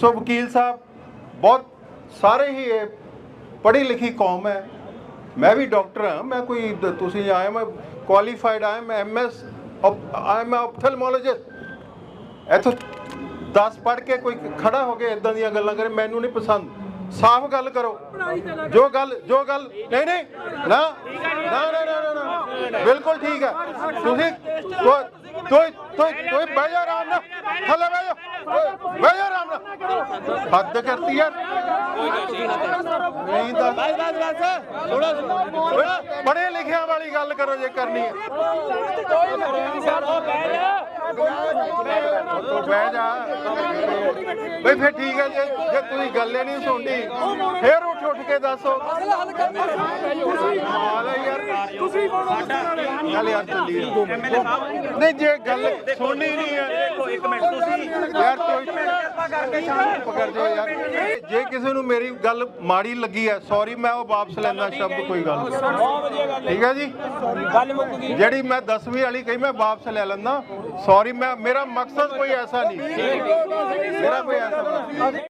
ਸੋ ਵਕੀਲ ਸਾਹਿਬ, ਬਹੁਤ ਸਾਰੇ ਹੀ ਇਹ ਪੜ੍ਹੀ ਲਿਖੀ ਕੌਮ ਹੈ। ਮੈਂ ਵੀ ਡਾਕਟਰ ਹਾਂ, ਮੈਂ ਕੋਈ ਤੁਸੀਂ ਆਏ ਮੈਂ ਕੁਆਲੀਫਾਈਡ ਆਇਆ ਮੈਂ ਐਮਐਸ ਆਈ ਐਮ ਆਪਥਲਮੋਲੋਜਿਸਟ ਇੱਥੋਂ 10 ਪੜ੍ਹ ਕੇ ਕੋਈ ਖੜਾ ਹੋ ਕੇ ਇਦਾਂ ਦੀਆਂ ਗੱਲਾਂ ਕਰੇ, ਮੈਨੂੰ ਨਹੀਂ ਪਸੰਦ। ਸਾਫ਼ ਗੱਲ ਕਰੋ। ਜੋ ਗੱਲ ਜੋ ਗੱਲ, ਨਹੀਂ ਨਹੀਂ, ਨਾ ਨਾ ਨਾ ਨਾ ਬਿਲਕੁਲ ਠੀਕ ਹੈ। ਤੁਸੀਂ ਕੋਈ ਕੋਈ ਕੋਈ ਬਹਿ ਜਾ ਆਰਾਮ ਨਾਲ। ਥੱਲੇ ਬਹਿ ਜਾ। ਬਹਿ ਜਾ। ਹੱਦ ਕਰਤੀ ਯਾਰ। ਨਹੀਂ ਤਾਂ ਓਏ, ਪੜ੍ਹੇ ਲਿਖਿਆਂ ਵਾਲੀ ਗੱਲ ਕਰੋ ਜੇ ਕਰਨੀ ਹੈ। ਤੂੰ ਬਹਿ ਜਾ। ਬਈ ਫਿਰ ਠੀਕ ਹੈ ਜੇ ਜੇ ਤੁਸੀਂ ਗੱਲੇ ਨਹੀਂ ਸੁਣਨੀ ਫਿਰ ਉੱਠ ਉੱਠ ਕੇ ਦੱਸੋ। ਹਾਲ ਹੈ ਯਾਰ। ਤੁਸੀਂ ਚੱਲ ਯਾਰ ਚੱਲੀਏ। ਨਹੀਂ ਜੇ ਗੱਲ ਸੁਣਨੀ ਨਹੀਂ ਹੈ ਦੇਖੋ ਇੱਕ ਮਿੰਟ ਤੁਸੀਂ ਯਾਰ ਕੋਈ ਪਕੜ ਜਾਓ ਯਾਰ। ਜੇ ਕਿਸੇ ਨੂੰ ਮੇਰੀ ਗੱਲ ਮਾੜੀ ਲੱਗੀ ਹੈ ਸੌਰੀ ਮੈਂ ਉਹ ਵਾਪਸ ਲੈਂਦਾ ਸ਼ਬਦ ਕੋਈ ਗੱਲ ਨਹੀਂ। ਠੀਕ ਹੈ ਜੀ? ਗੱਲ ਮੁੱਕ ਗਈ। ਜਿਹੜੀ ਮੈਂ 10ਵੀਂ ਵਾਲੀ ਕਹੀ ਮੈਂ ਵਾਪਸ ਲੈ ਲੈਂਦਾ। ਸੌਰੀ ਮੈਂ ਮੇਰਾ ਮਕਸਦ ਕੋਈ ਐਸਾ ਨਹੀਂ। ਮੇਰਾ ਕੋਈ ਐਸਾ ਨਹੀਂ।